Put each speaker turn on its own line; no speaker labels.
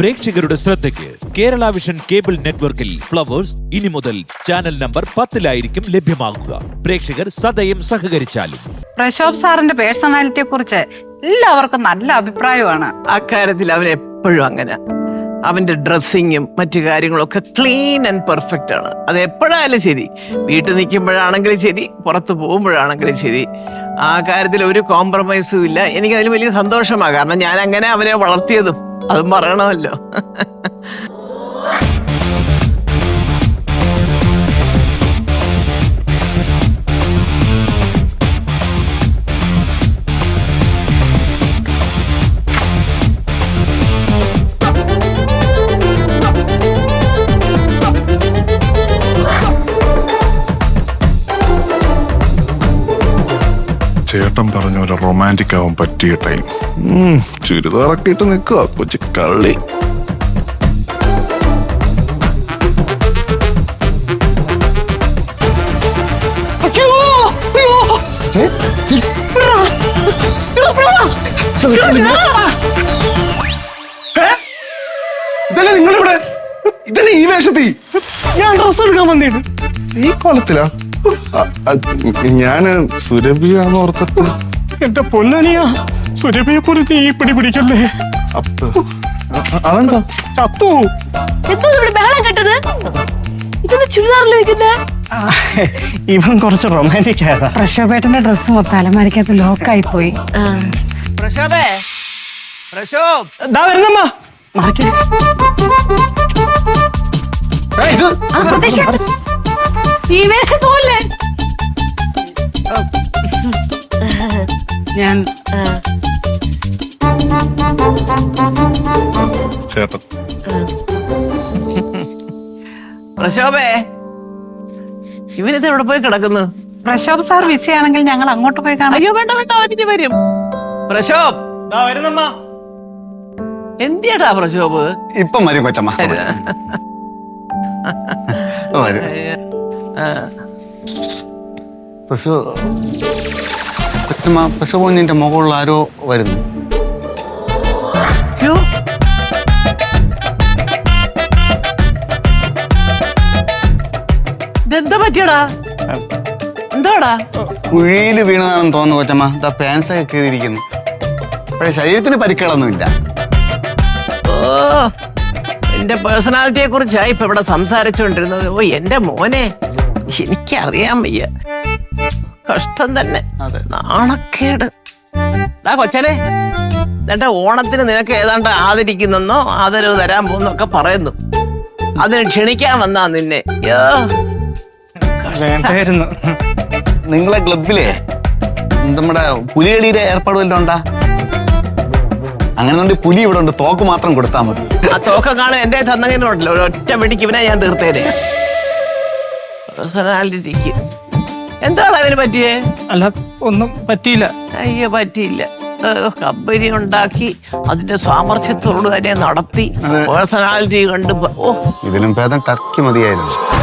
പ്രേക്ഷകരുടെ ശ്രദ്ധയ്ക്ക് Kerala vision cable നെറ്റ്വർക്കിൽ ഫ്ലവേഴ്സ് ഇനി മുതൽ ചാനൽ നമ്പർ പത്തിലായിരിക്കും ലഭ്യമാകുക പ്രേക്ഷകർ സദയം സഹകരിച്ചാലും.
പ്രശോഭ് സാറിന്റെ പേഴ്സണാലിറ്റിയെ കുറിച്ച് എല്ലാവർക്കും നല്ല അഭിപ്രായമാണ്.
അക്കാര്യത്തിൽ അവൻ എപ്പോഴും അങ്ങനെ. അവന്റെ ഡ്രസ്സിങ്ങും മറ്റു കാര്യങ്ങളൊക്കെ ക്ലീൻ ആൻഡ് പെർഫെക്റ്റ് ആണ്. അത് എപ്പോഴായാലും ശരി. വീട്ടിൽ നിൽക്കുമ്പോഴാണെങ്കിലും ശരി പുറത്ത് പോകുമ്പോഴാണെങ്കിലും ശരി. ആ കാര്യത്തിൽ ഒരു കോംപ്രമൈസും ഇല്ല. എനിക്ക് അതിൽ വലിയ സന്തോഷമാണ്. കാരണം ഞാൻ അങ്ങനെ അവനെ വളർത്തിയതും അതും പറയണമല്ലോ
പറഞ്ഞ പോലെ റൊമാന്റിക് ആവാൻ പറ്റിയ ടൈം ചുരിദാറൊക്കെ ഇട്ട് നിൽക്കുക കൊച്ചു കള്ളി.
ഇതല്ലേ നിങ്ങളിവിടെ? ഇതന്നെ ഈ വേഷത്തി
ഞാൻ ഡ്രസ് എടുക്കാൻ വന്നിട്ട്
ഈ കോലത്തിലാ ഞാൻ സുരഭിയാന്ന് ഓർത്തിട്ട്
എന്റെ പൊന്നനിയ സുരഭിയെ പോലെ നീ പിടി പിടിക്കല്ലേ?
അതെന്താ?
ചത്തു.
എന്തോ ഇവിടെ ബഹളം കേട്ടത്? ഇതൊന്ന് ചുരിദാറിൽ വെക്കുന്നേ?
ഇവൻ കുറച്ച് റൊമാന്റിക് ആയതാ.
പ്രശോഭേട്ടന്റെ ഡ്രസ് മൊത്തം അലമാരിക്കകത്ത് ലോക്കായി പോയി.
പ്രശോഭേ പ്രശോഭ്.
ദാ വരുന്നമ്മ.
ഞാൻ
ചേട്ടൻ.
പ്രശോഭേ ഇവനിത് എവിടെ പോയി കിടക്കുന്നു?
പ്രശോഭ് സാർ ബിസി ആണെങ്കിൽ ഞങ്ങൾ അങ്ങോട്ട് പോയി കാണാം.
അയ്യോ വേണ്ട വേണ്ട അവനിട്ട് വരും. പ്രശോഭ് എന്തിയടാ പ്രശോഭ്?
ഇപ്പം വരും കൊച്ചമ്മ. വരും. പശു കൊച്ചമ്മ പശുപോന്നിന്റെ മുകളിൽ ആരോ വരുന്നു.
ഇതെന്താ പറ്റിയടാ? എന്താടാ?
കുഴിയിൽ വീണതാണെന്ന് തോന്നുന്നു കൊച്ചമ്മ. ഇതാ പാൻസ് ഒക്കെ കീറിയിരിക്കുന്നു. പക്ഷേ ശരീരത്തിന് പരിക്കുകളൊന്നുമില്ല.
ഓ എന്റെ പേഴ്സണാലിറ്റിയെ കുറിച്ചായി ഇപ്പൊ ഇവിടെ സംസാരിച്ചുകൊണ്ടിരുന്നത്. ഓ എന്റെ മോനെ. എനിക്കറിയാൻ വയ്യ. കഷ്ടം തന്നെ.
അതെ.
നാണക്കേട്. ആ കൊച്ചനെ എന്റെ ഓണത്തിന് നിനക്ക് ഏതാണ്ട് ആദരിക്കുന്നെന്നോ ആദരവ് തരാൻ പോകുന്നൊക്കെ പറയുന്നു. അതിന് ക്ഷണിക്കാൻ വന്നാ നിന്നെ.
വേണ്ടായിരുന്നു.
നിങ്ങളെ ക്ലബിലെ നമ്മുടെ പുലികളിയുടെ ഏർപ്പാട് വല്ലതും ഉണ്ടാ? അങ്ങനെ പുലി ഇവിടെ ഉണ്ട്. തോക്ക് മാത്രം കൊടുത്താൽ മതി.
ആ തോക്ക കാണും എന്റെ തന്നെ ഒരു ഒറ്റ വെടിക്ക് ഇവനെ ഞാൻ തീർത്തേനെ. പേഴ്സണാലിറ്റിക്ക് എന്താണ് അവന് പറ്റിയേ?
അല്ല ഒന്നും പറ്റിയില്ല.
അയ്യോ പറ്റിയില്ല. കമ്പനി ഉണ്ടാക്കി അതിന്റെ സാമർഥ്യത്തോട് തന്നെ നടത്തി. പേഴ്സണാലിറ്റി കണ്ട് ഓ.
ഇതിലും ഭേദം ടർക്കി മതിയായിരുന്നു.